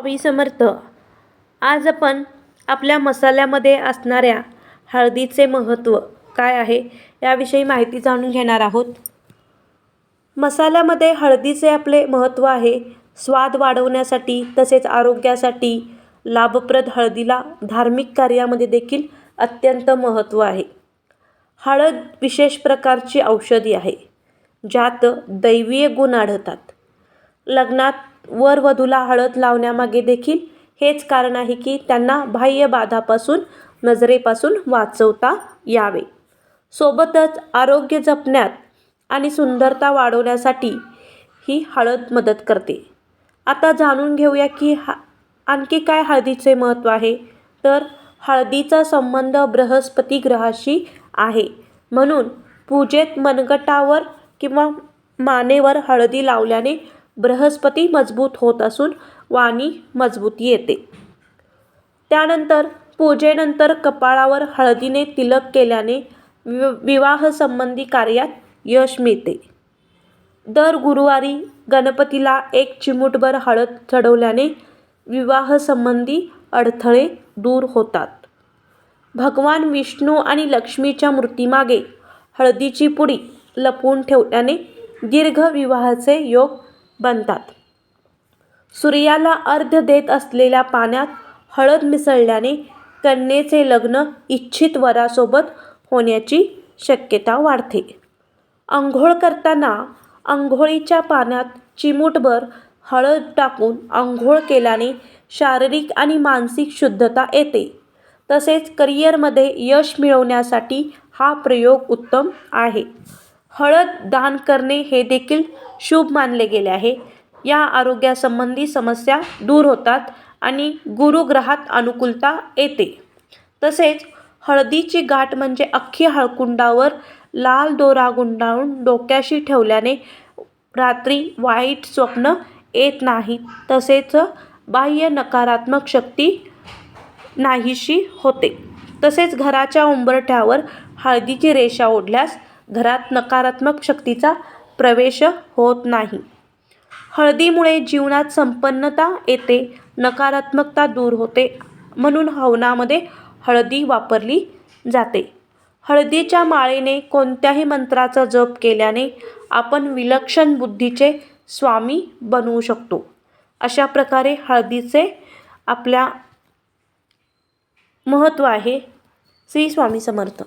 स्वामी समर्थ आज आपण आपल्या मसाल्यामध्ये असणाऱ्या हळदीचे महत्त्व काय आहे याविषयी माहिती जाणून घेणार आहोत. मसाल्यामध्ये हळदीचे आपले महत्त्व आहे स्वाद वाढवण्यासाठी तसेच आरोग्यासाठी. लाभप्रद हळदीला धार्मिक कार्यामध्ये देखील अत्यंत महत्त्व आहे. हळद विशेष प्रकारची औषधी आहे ज्यात दैवीय गुण आढळतात. लग्नात वर वधूला हळद लावण्यामागे देखील हेच कारण आहे की त्यांना बाह्य बाधापासून नजरेपासून वाचवता यावे. सोबतच आरोग्य जपण्यात आणि सुंदरता वाढवण्यासाठी ही हळद मदत करते. आता जाणून घेऊया की हा आणखी काय हळदीचे महत्त्व आहे? तर हळदीचा संबंध बृहस्पती ग्रहाशी आहे. म्हणून पूजेत मनगटावर किंवा मानेवर हळदी लावल्याने बृहस्पती मजबूत होत असून वाणी मजबूत येते. त्यानंतर पूजेनंतर कपाळावर हळदीने तिलक केल्याने वि विवाहसंबंधी कार्यात यश मिळते. दर गुरुवारी गणपतीला एक चिमूटभर हळद चढवल्याने विवाहसंबंधी अडथळे दूर होतात. भगवान विष्णू आणि लक्ष्मीच्या मूर्तीमागे हळदीची पुडी लपवून ठेवल्याने दीर्घ विवाहाचे योग बनतात. सूर्याला अर्घ्य देत असलेल्या पाण्यात हळद मिसळल्याने कन्येचे लग्न इच्छित वरासोबत होण्याची शक्यता वाढते. अंघोळ करताना अंघोळीच्या पाण्यात चिमूटभर हळद टाकून अंघोळ केल्याने शारीरिक आणि मानसिक शुद्धता येते. तसेच करिअरमध्ये यश मिळवण्यासाठी हा प्रयोग उत्तम आहे. हळद दान करणे हे देखील शुभ मानले गेले आहे. या आरोग्यासंबंधी समस्या दूर होतात आणि गुरुग्रहात अनुकूलता येते. तसेच हळदीची गाठ म्हणजे अख्खी हळकुंडावर लाल दोरा गुंडाळून डोक्याशी ठेवल्याने रात्री वाईट स्वप्न येत नाही. तसेच बाह्य नकारात्मक शक्ती नाहीशी होते. तसेच घराच्या उंबरठ्यावर हळदीची रेषा ओढल्यास घरात नकारात्मक शक्तीचा प्रवेश होत नाही. हळदीमुळे जीवनात संपन्नता येते नकारात्मकता दूर होते म्हणून हवनामध्ये हळदी वापरली जाते. हळदीच्या माळेने कोणत्याही मंत्राचा जप केल्याने आपण विलक्षण बुद्धीचे स्वामी बनवू शकतो. अशा प्रकारे हळदीचे आपल्या महत्त्व आहे. श्री स्वामी समर्थ.